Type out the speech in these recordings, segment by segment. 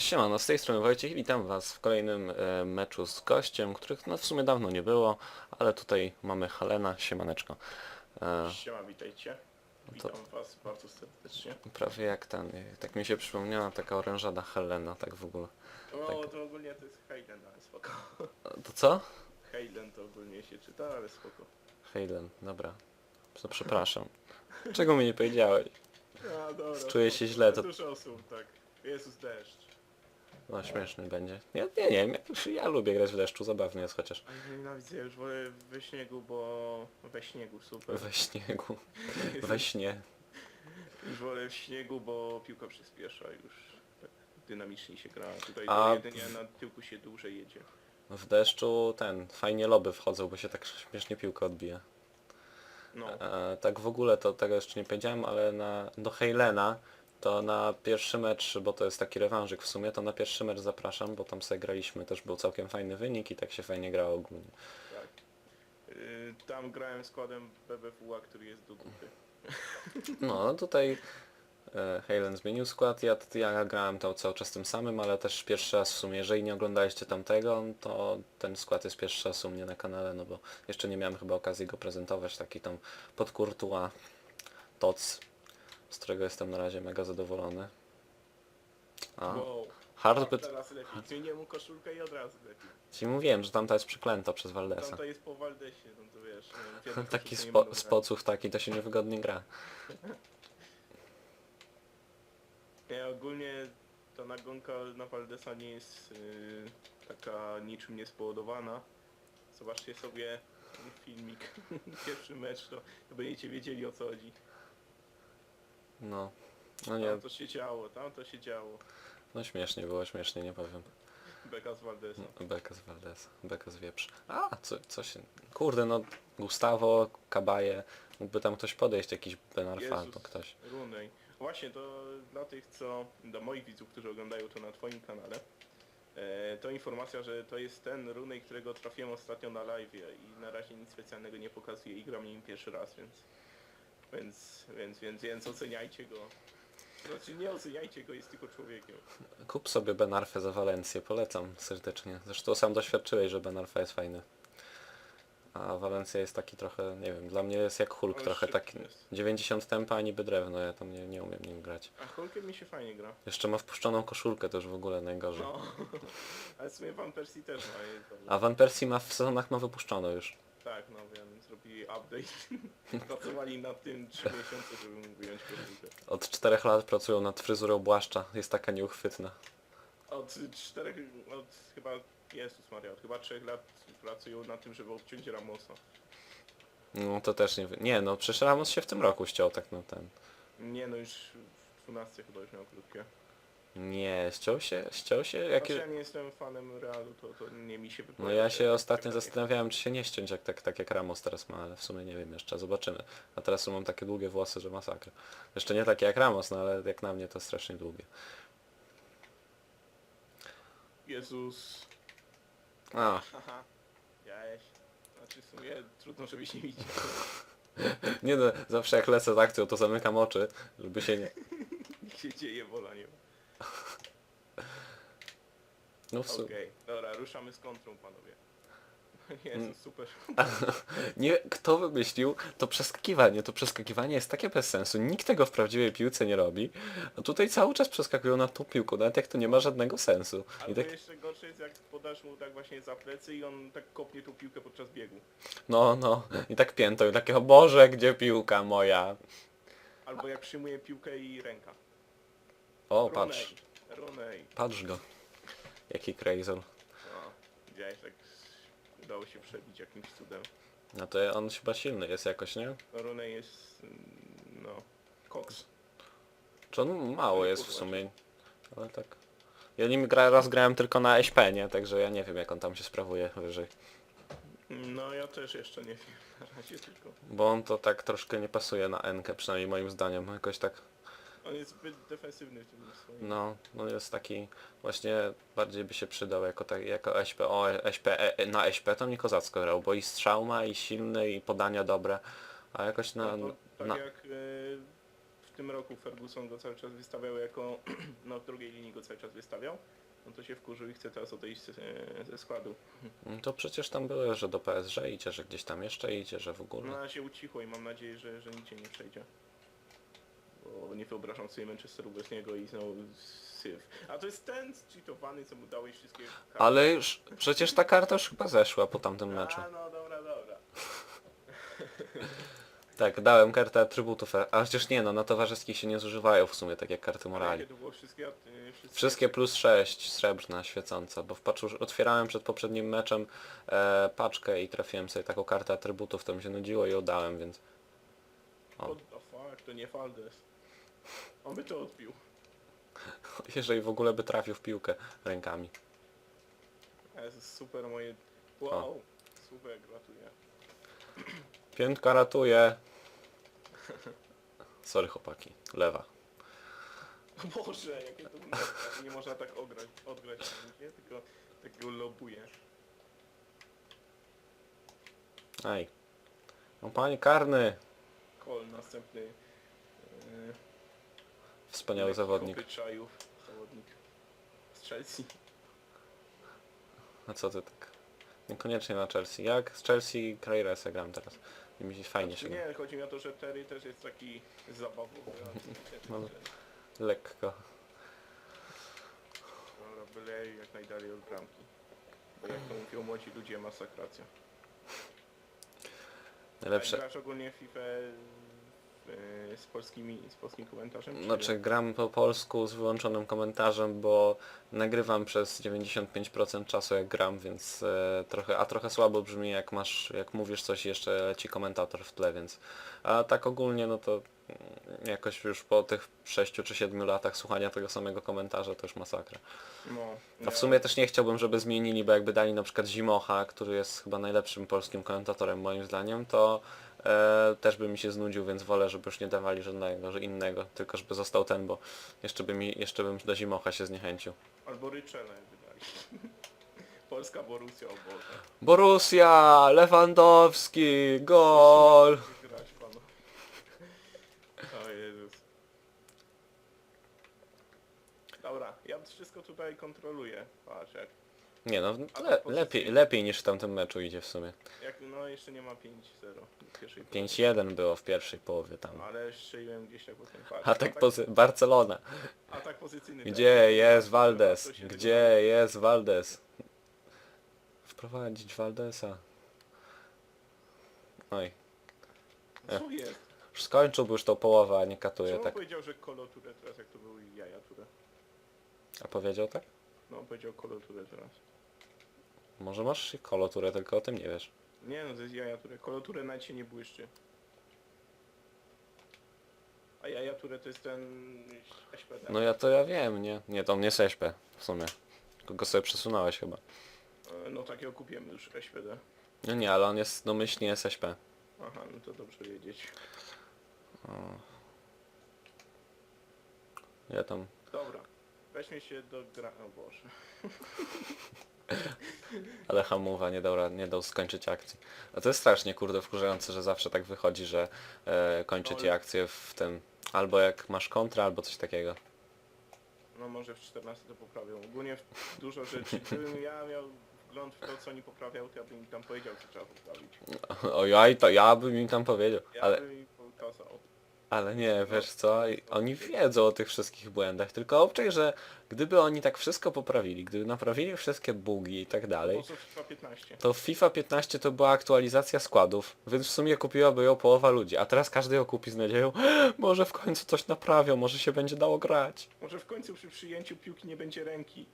Siemano, z tej strony Wojciech i witam Was w kolejnym e, meczu z gościem, których no w sumie dawno nie było, ale tutaj mamy Halena, siemaneczko. E, Siema, witajcie. Witam was bardzo serdecznie. prawie jak ten, e, tak mi się przypomniała taka orężada Helena, tak w ogóle. No Tak. to ogólnie to jest Hayden, ale spoko. E, To co? Hayden to ogólnie się czyta, ale spoko. Helen, dobra. To przepraszam. Czego mi nie powiedziałeś? A, dobra. Czuję się źle, to- Dużo osób, tak. Jezus deszcz. No śmieszny będzie. Ja nie, nie, ja, ja lubię grać w deszczu, zabawnie jest chociaż. Nienawidzę, już wolę we śniegu, bo... We śniegu, super. We śniegu, we śnie. Już wolę w śniegu, bo piłka przyspiesza już. Tak dynamicznie się gra. Tutaj A- to jedynie na tyłku się dłużej jedzie. W deszczu ten, fajnie loby wchodzą, bo się tak śmiesznie piłka odbija. No. E, tak w ogóle to tego jeszcze nie powiedziałem, ale na, do Heilena to na pierwszy mecz, bo to jest taki rewanżyk w sumie, to na pierwszy mecz zapraszam, bo tam sobie graliśmy, też był całkiem fajny wynik i tak się fajnie grało ogólnie. Tak. Y, tam grałem składem BBWA, który jest do dupy. No, tutaj e, Heilen zmienił skład, ja, ja grałem to cały czas tym samym, ale też pierwszy raz w sumie, jeżeli nie oglądaliście tamtego, to ten skład jest pierwszy raz u mnie na kanale, no bo jeszcze nie miałem chyba okazji go prezentować, taki tam pod Courtois Toc, z którego jestem na razie mega zadowolony. A, Wow. hard A but... teraz lepiej. Zmienię mu koszulkę i od razu lepiej. Ci mówiłem, że tamta jest przeklęta przez Valdesa. Tam to jest po Waldesie, no to wiesz. no, Taki nie spo, spoców taki, to się niewygodnie gra. Nie, ogólnie ta nagonka na Waldesa nie jest yy, taka niczym niespowodowana. Zobaczcie sobie filmik, pierwszy mecz, to, to będziecie wiedzieli o co chodzi. No. No nie, Tam to się działo, tam to się działo. no śmiesznie było, śmiesznie, nie powiem. Beka z Waldesa. Beka z Valdesa, beka z wieprz. A, co, co się... Kurde, no Gustavo, Kabaje, mógłby tam ktoś podejść, jakiś Benarfa Jezus. albo ktoś. Runej. Właśnie to dla tych, co, dla moich widzów, którzy oglądają to na twoim kanale, e, to informacja, że to jest ten Runej, którego trafiłem ostatnio na live i na razie nic specjalnego nie pokazuje i gram nim pierwszy raz, więc więc, więc, więc, więc oceniajcie go. Znaczy nie oceniajcie go, jest tylko człowiekiem. Kup sobie Benarfę za Walencję, polecam serdecznie. Zresztą sam doświadczyłeś, że Benarfa jest fajny. A Walencja jest taki trochę, nie wiem, dla mnie jest jak Hulk, Ale trochę szybki taki jest. 90 tempa, a niby drewno, ja tam nie, nie umiem nim grać. A Hulkiem mi się fajnie gra. Jeszcze ma wpuszczoną koszulkę, to już w ogóle najgorzej. No. Ale w sumie Van Persie też ma. je to- A Van Persie ma w sezonach ma wypuszczoną już. Tak, no wiem, zrobili update. Pracowali nad tym 3 miesiące, żeby mu wyjąć koszulkę. Od 4 lat pracują nad fryzurą Błaszcza, jest taka nieuchwytna. Od czterech, od chyba, Jezus Maria, od chyba trzech lat pracują nad tym, żeby obciąć Ramosa. No to też nie wy- Nie no, przecież Ramos się w tym roku ściął tak na ten. Nie no, już w 12 chyba już miał krótkie. Nie, ściął się, ściął się Znaczy jakie... ja nie jestem fanem Realu, to, to nie mi się No wypowiada. ja się ostatnio zastanawiałem, czy się nie ściąć jak, tak, tak jak Ramos teraz ma, ale w sumie nie wiem jeszcze, zobaczymy. A teraz mam takie długie włosy, że masakra. Jeszcze nie takie jak Ramos, no ale jak na mnie to strasznie długie. Jezus. A, Haha. Jaś. Znaczy w sumie trudno, żebyś nie widział. nie no, zawsze jak lecę z akcją, to zamykam oczy, żeby się nie... Niech się dzieje, wola nie ma. No w Okej, sumie... dobra, ruszamy z kontrą, panowie. Jezus, super. Nie, kto wymyślił to przeskakiwanie? To przeskakiwanie jest takie bez sensu. Nikt tego w prawdziwej piłce nie robi. A tutaj cały czas przeskakują na tą piłką, nawet jak to nie ma żadnego sensu. I Albo tak, jeszcze gorsze jest jak podasz mu tak właśnie za plecy i on tak kopnie tą piłkę podczas biegu. no, no, i tak pięto, i takie, o Boże, gdzie piłka moja? Albo jak przyjmuje piłkę i ręka. O, patrz, Runej. Patrz go. Jaki crazy. O, widziałeś, tak udało się przebić jakimś cudem. No to on chyba silny jest jakoś, nie? No Runej jest, mm, no, koks. Czy on mało jest w sumie? Ale tak. Ja nim gra, raz grałem tylko na SP, nie? Także ja nie wiem jak on tam się sprawuje wyżej. No ja też jeszcze nie wiem, na razie tylko. Bo on to tak troszkę nie pasuje na Enkę, przynajmniej moim zdaniem. Jakoś tak, On jest zbyt defensywny w tym swoim. no, no jest taki, właśnie bardziej by się przydał jako, tak, jako SP. O, SP, e, na SP to mnie kozacko grał, bo i strzał ma, i silny, i podania dobre. A jakoś na... No to tak na jak e, w tym roku Ferguson go cały czas wystawiał jako, no w drugiej linii go cały czas wystawiał, no to się wkurzył i chce teraz odejść ze, ze składu. Mm, To przecież tam było, że do PSG idzie, że gdzieś tam jeszcze idzie, że w No ogóle. ale się ucichło i mam nadzieję, że, że nigdzie nie przejdzie. Bo nie wyobrażam sobie Manchesteru bez niego i znowu syf. A to jest ten cheatowany, co mu dałeś wszystkie karty. Ale już, przecież ta karta już chyba zeszła po tamtym meczu. A no dobra, dobra. Tak, dałem kartę atrybutów, a a przecież nie no, na towarzyskich się nie zużywają w sumie tak jak karty morali. jakie to było wszystkie? y, wszystkie... Wszystkie plus 6, srebrna, świecąca, bo w patchu otwierałem przed poprzednim meczem e, paczkę i trafiłem sobie taką kartę atrybutów, to mi się nudziło i ją dałem, więc... O. What the fuck, to nie Faldes. On by to odbił. Jeżeli w ogóle by trafił w piłkę rękami. Super moje... Wow, super, gratuluję. Piętka ratuje. Sorry chłopaki, lewa. Boże, jakie to Nie można tak ograć, odgrać, nie? tylko takiego lobuje. Aj. No panie karny. Kol, następny... Yy, Wspaniały zawodnik. Kopyczajów, zawodnik z Chelsea. A co ty tak? Niekoniecznie na Chelsea. Jak z Chelsea Krairesa gram teraz. I mi się fajnie się gra. Nie, chodzi mi o to, że Terry też jest taki zabawowy. No. Lekko. Dobra, byle jak najdalej od bramki. Bo jak to mówią młodzi ludzie, masakracja. Najlepsze. Grasz ogólnie w FIFA e, z, polskimi, z polskim komentarzem? czy- Znaczy gram po polsku z wyłączonym komentarzem, bo nagrywam przez 95% czasu jak gram, więc e, trochę, a trochę słabo brzmi jak masz, jak mówisz coś i jeszcze leci komentator w tle, więc a tak ogólnie no to mm, jakoś już po tych 6 czy 7 latach słuchania tego samego komentarza to już masakra. No, A w sumie też nie chciałbym, żeby zmienili, bo jakby dali na przykład Zimocha, który jest chyba najlepszym polskim komentatorem moim zdaniem, to e, też by mi się znudził, więc wolę, żeby już nie dawali żadnego że innego, tylko żeby został ten, bo jeszcze by mi, jeszcze bym do Zimocha się zniechęcił. Albo Ryczela jakby dali. Polska Borussia, o Boże. Borussia, Lewandowski, gol! Grać panu. O Jezus. Dobra, ja wszystko tutaj kontroluję. Patrz jak. Nie no, A le, lepiej, lepiej niż w tamtym meczu idzie w sumie. jak no jeszcze nie ma 5-0 w pierwszej połowie. 5-1 było w pierwszej połowie tam. Ale strzeliłem gdzieś tak potem. Patrz, Atak pozy Barcelona. atak pozycyjny. Gdzie jest się Gdzie jest Valdes? Wprowadzić Valdesa. Oj, wydaje. Co jest? już skończyłby już tą połowę, a nie katuje Czemu tak. powiedział, że Kolo Ture teraz jak to był jaja Ture? A powiedział tak? No powiedział Kolo Ture teraz. Może masz koloturę, tylko o tym nie wiesz. Nie no, to jest jaja Ture. Kolo Ture nawet się nie błyszczy. A jaja Ture to jest ten SPD. No ja to ja wiem, nie? Nie, to mnie seśpę w sumie. Tylko go sobie przesunąłeś chyba. E, No takiego kupiłem już SPD. No nie, ale on jest domyślnie SSP. Aha, no to dobrze wiedzieć. Ja tam... Dobra. Weźmy się do gra... O Boże. Ale hamuwa nie dał, ra- nie dał skończyć akcji. A to jest strasznie kurde wkurzające, że zawsze tak wychodzi, że e, kończy ci No, akcję w tym... Albo jak masz kontra, albo coś takiego. No może w 14 to poprawią. Ogólnie w- dużo rzeczy. Gdybym ja miał wgląd w to, co oni poprawiał, to ja bym im tam powiedział, co trzeba poprawić. Ojoj, to ja bym im tam powiedział. Ja Ale, bym. Ale nie, wiesz co, oni wiedzą o tych wszystkich błędach, tylko obczaj, że gdyby oni tak wszystko poprawili, gdyby naprawili wszystkie bugi i tak dalej, Po co FIFA 15? to FIFA 15 to była aktualizacja składów, więc w sumie kupiłaby ją połowa ludzi, a teraz każdy ją kupi z nadzieją, może w końcu coś naprawią, może się będzie dało grać, Może w końcu przy przyjęciu piłki nie będzie ręki.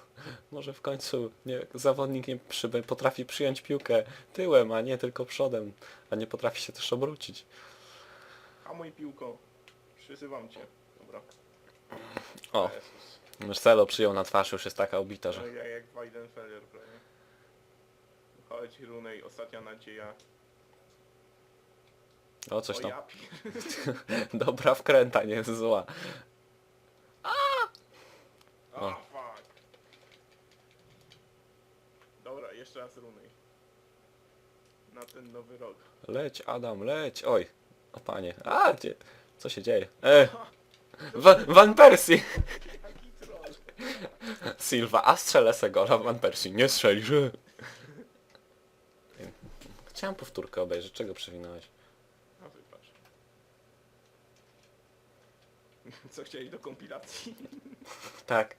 może w końcu nie, zawodnik nie przy, potrafi przyjąć piłkę tyłem, a nie tylko przodem, a nie potrafi się też obrócić. Hamuj piłką. Przyzywam cię. Dobra. O, Jezus. Marcelo przyjął na twarz, już jest taka obita, że... Ja jak Weidenfeller prawie. Chodź Runej, ostatnia nadzieja. O, coś o tam. ja. Dobra wkręta, nie jest zła. O, fuck. Dobra, jeszcze raz Runej. Na ten nowy rok. Leć Adam, leć! Oj, o panie. A, gdzie? Co się dzieje? E! Van, Van Persie! Silva, a strzelę se gola, Van Persie, nie strzelisz. Chciałem powtórkę obejrzeć, czego przewinąłeś? A wybacz. Co chcieli do kompilacji? Tak.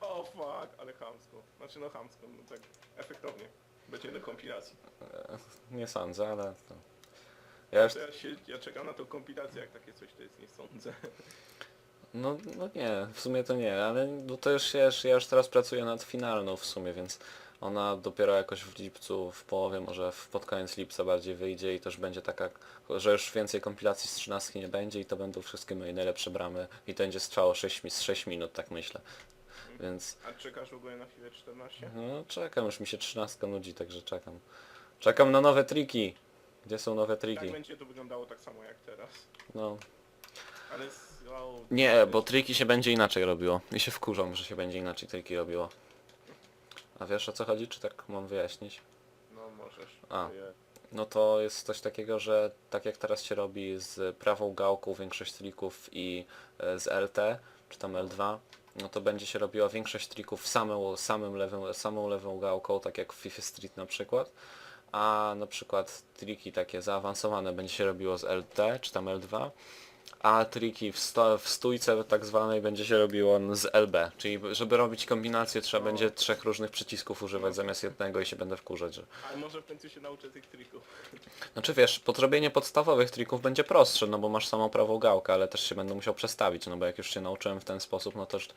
O fuck, ale chamsko. Znaczy no chamsko, no tak efektownie. Będzie do kompilacji. Nie sądzę, ale to... Ja już... Ja, się, ja czekam na tą kompilację, jak takie coś to jest, nie sądzę. No, no nie, w sumie to nie, ale no to już ja, już ja już teraz pracuję nad finalną w sumie, więc ona dopiero jakoś w lipcu, w połowie, może w, pod koniec lipca bardziej wyjdzie i też będzie taka, że już więcej kompilacji z 13 nie będzie i to będą wszystkie moje najlepsze bramy i to będzie trwało 6, mi- z 6 minut, tak myślę. Więc A czekasz w ogóle na FIFA 14? no czekam, już mi się 13 nudzi, także czekam. Czekam na nowe triki. Gdzie są nowe Tak triki? będzie to wyglądało tak samo jak teraz. No. Ale z, o, Nie, bo triki się będzie inaczej robiło. I się wkurzą, że się będzie inaczej triki robiło. A wiesz o co chodzi, czy tak mam wyjaśnić? No możesz. A. Je- No to jest coś takiego, że tak jak teraz się robi z prawą gałką większość trików i e, z LT, czy tam L2, no to będzie się robiła większość trików samą, samym lewym, samą lewą gałką, tak jak w FIFA Street na przykład. A na przykład triki takie zaawansowane będzie się robiło z LT, czy tam L2. A triki w, sto, w stójce tak zwanej będzie się robiło z LB, czyli żeby robić kombinację trzeba No. będzie trzech różnych przycisków używać zamiast jednego i się będę wkurzać, że Ale może w końcu się nauczę tych trików. znaczy wiesz, podrobienie podstawowych trików będzie prostsze, no bo masz samą prawą gałkę, ale też się będę musiał przestawić, no bo jak już się nauczyłem w ten sposób, no to już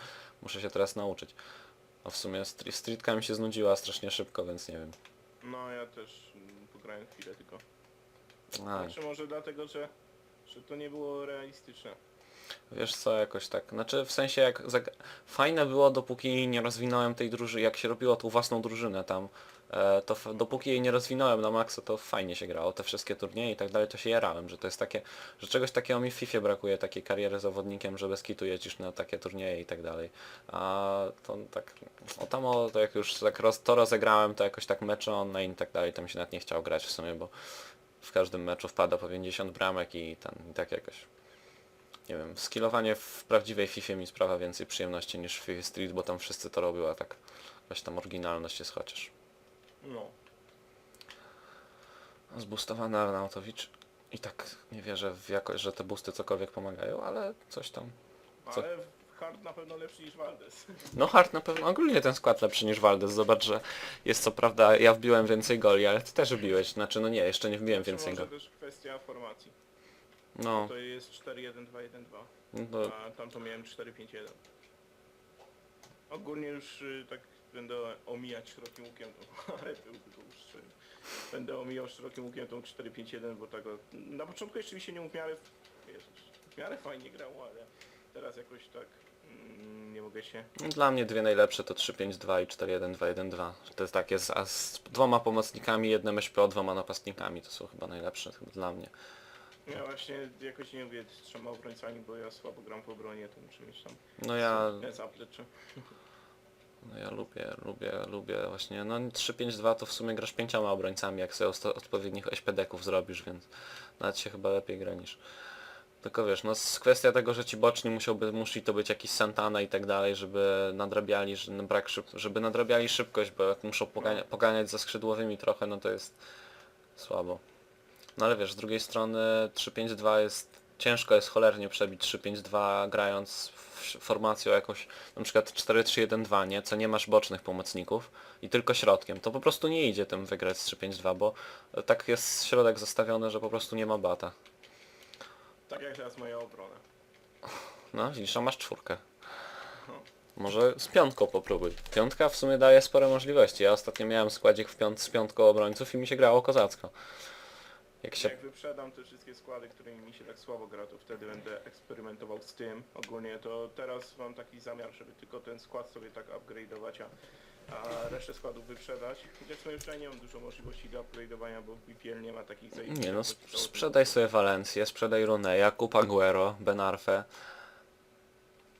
muszę się teraz nauczyć. A w sumie streetka mi się znudziła strasznie szybko, więc nie wiem. No ja też pograłem chwilę tylko. Znaczy może dlatego, że, że to nie było realistyczne. wiesz co, jakoś tak, znaczy w sensie jak zag... fajne było dopóki nie rozwinąłem tej drużyny, jak się robiło tą własną drużynę tam, to f- dopóki jej nie rozwinąłem na maksa, to fajnie się grało, te wszystkie turnieje i tak dalej, to się jarałem, że to jest takie, że czegoś takiego mi w FIFA brakuje, takiej kariery zawodnikiem, że bez jeździsz na takie turnieje i tak dalej. A to tak, o tam o, to jak już tak roz, to rozegrałem, to jakoś tak mecze online i tak dalej, to mi się nawet nie chciał grać w sumie, bo w każdym meczu wpada po 50 bramek i, ten, i tak jakoś nie wiem, skillowanie w prawdziwej FIFA mi sprawia więcej przyjemności niż w FIFA Street, bo tam wszyscy to robią, a tak jakaś tam oryginalność jest chociaż. No. Zbustowany Arnautowicz i tak nie wierzę w jakość, że te busty cokolwiek pomagają, ale coś tam. Co? Ale hard na pewno lepszy niż Valdes. No Hart na pewno, ogólnie ten skład lepszy niż Waldes, zobacz, że jest co prawda, ja wbiłem więcej goli, ale ty też wbiłeś, znaczy no nie, jeszcze nie wbiłem więcej goli. też kwestia formacji. No, To jest 4-1-2-1-2. no, A tam to miałem 4-5-1. Ogólnie już y, tak będę omijać szerokim łukiem tą, ale to już y, Będę omijał szerokim łukiem tą 4-5-1, bo tego na początku jeszcze mi się nie w miarę, Jezus, w miarę fajnie grało, ale teraz jakoś tak mm, nie mogę się. Dla mnie dwie najlepsze to 3-5-2 i 4-1-2-1-2. To jest takie z, a z dwoma pomocnikami, jednym SPO, dwoma napastnikami. To są chyba najlepsze chyba dla mnie. Ja właśnie jakoś nie lubię z trzema obrońcami, bo ja słabo gram w obronie tym czymś tam. No ja, Nie zapleczy. No ja lubię, lubię, lubię właśnie, no 3-5-2 to w sumie grasz pięcioma obrońcami, jak sobie odpowiednich SPD-ków zrobisz, więc nawet się chyba lepiej gra niż... Tylko wiesz, no z kwestia tego, że ci boczni musiałby, musi to być jakiś Santana i tak dalej, żeby nadrabiali, że na brak szyb, żeby nadrabiali szybkość, bo jak muszą pogania, poganiać za skrzydłowymi trochę, no to jest słabo. No ale wiesz, z drugiej strony 3-5-2 jest, ciężko jest cholernie przebić 3-5-2 grając w formacją jakąś, na przykład 4-3-1-2, nie? Co nie masz bocznych pomocników i tylko środkiem. To po prostu nie idzie tym wygrać z 3-5-2, bo tak jest środek zastawiony, że po prostu nie ma bata. Tak jak teraz moja obrona. No, widzisz, a masz czwórkę. Może z piątką popróbuj. Piątka w sumie daje spore możliwości. Ja ostatnio miałem składzik w piąt z piątką obrońców i mi się grało kozacko. Jak się... Jak wyprzedam te wszystkie składy, którymi mi się tak słabo gra, to wtedy będę eksperymentował z tym. Ogólnie to teraz mam taki zamiar, żeby tylko ten skład sobie tak upgrade'ować, a, a resztę składów wyprzedać. Chociaż ja nie mam dużo możliwości do upgrade'owania, bo BPL nie ma takich zajęć. Nie no, sp- sprzedaj sobie Valencję, sprzedaj Runeja, kup Aguero, Benarfę.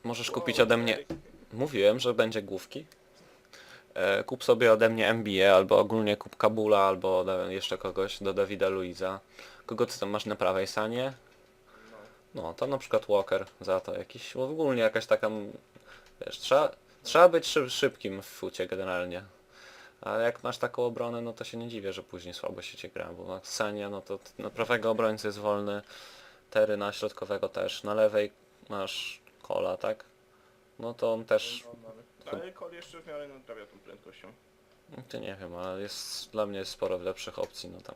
Możesz kupić ode mnie... Mówiłem, że będzie główki. E, kup sobie ode mnie MBA, albo ogólnie kup Kabula, albo jeszcze kogoś do Davida Luiza. Kogo ty tam masz na prawej sanie? No, tam na przykład Walker za to jakiś, ogólnie jakaś taka, wiesz, trzeba, trzeba być szyb, szybkim w fucie generalnie. Ale jak masz taką obronę, no to się nie dziwię, że później słabo się cię gra, bo na Senia, no to na prawego obrońcy jest wolny, Tery na środkowego też, na lewej masz Kola, tak? No to on też, No, no, ale- Kol jeszcze w miarę naprawia tą prędkością. to nie wiem, ale jest dla mnie sporo lepszych opcji, no tam.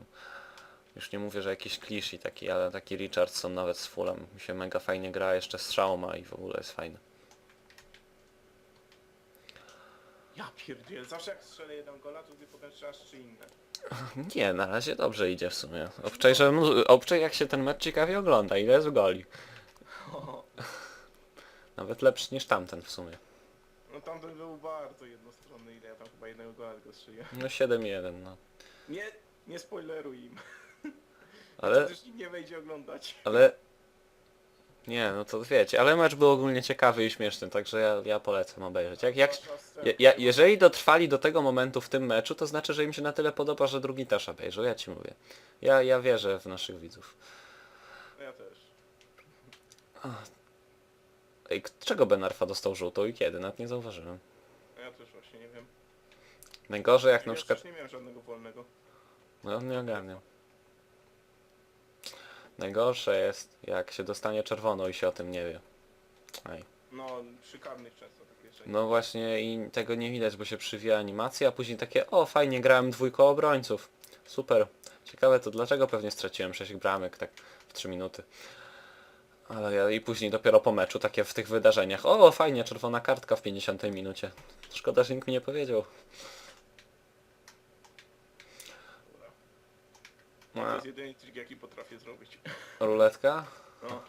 Już nie mówię, że jakiś klisz i taki, ale taki Richardson nawet z fullem mi się mega fajnie gra, jeszcze strzał ma i w ogóle jest fajny. Ja pierdzielę, zawsze jak strzelę jeden gola, to ty potem strzelasz trzy inne. Nie, na razie dobrze idzie w sumie. Obczaj, że, obczaj jak się ten mecz ciekawie ogląda, ile jest goli. Nawet lepszy niż tamten w sumie. No tamten był bardzo jednostronny, ile ja tam chyba jednego gola tylko strzeliłem. No 7-1, no. Nie, nie spoileruj im. Ale, Przecież nikt nie wejdzie oglądać. ale... Nie, no to wiecie, ale mecz był ogólnie ciekawy i śmieszny, także ja, ja polecam obejrzeć. Jak, jak, ja, ja, jeżeli dotrwali do tego momentu w tym meczu, to znaczy, że im się na tyle podoba, że drugi też obejrzą, ja ci mówię. Ja, ja wierzę w naszych widzów. Ja też. Ej, czego Ben Arfa dostał żółtą i kiedy? Nawet nie zauważyłem. Ja też właśnie nie wiem. Najgorzej jak na przykład... nie miałem żadnego wolnego. No nie ogarniam. Najgorsze jest, jak się dostanie czerwoną i się o tym nie wie. Ej. No, przy karnych często takie rzeczy. No właśnie i tego nie widać, bo się przywija animacja, a później takie, o fajnie, grałem dwójką obrońców. Super. Ciekawe to dlaczego pewnie straciłem 6 bramek tak w 3 minuty. Ale ja i później dopiero po meczu, takie w tych wydarzeniach, o fajnie, czerwona kartka w 50 minucie. Szkoda, że nikt mi nie powiedział. A, To jest jedyny trik, jaki potrafię zrobić. ruletka? No.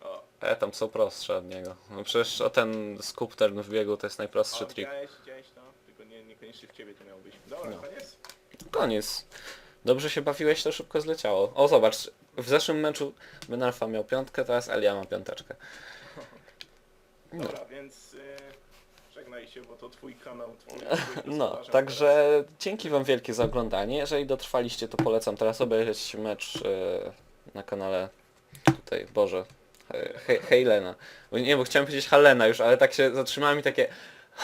O, E, tam są prostsze od niego. No przecież o ten skup ten w biegu to jest najprostszy o trik. widziałeś, widziałeś to? Tylko nie, niekoniecznie w ciebie to miało być. Dobra, No. koniec? Koniec. Dobrze się bawiłeś, to szybko zleciało. O, zobacz, w zeszłym meczu Benalfa miał piątkę, teraz Elia ma piąteczkę. No. Dobra, więc y, żegnaj się, bo to twój kanał, twój, twój No, gospodarzem także dzięki wam wielkie za oglądanie. Jeżeli dotrwaliście, to polecam teraz obejrzeć mecz e, na kanale tutaj, Boże, He Heilena. Bo Nie, bo chciałem powiedzieć Halena już, ale tak się zatrzymałem i takie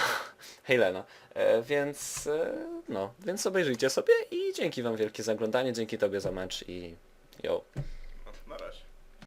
Heilena. E, więc e, no, więc obejrzyjcie sobie i dzięki wam wielkie za oglądanie, dzięki tobie za mecz i 有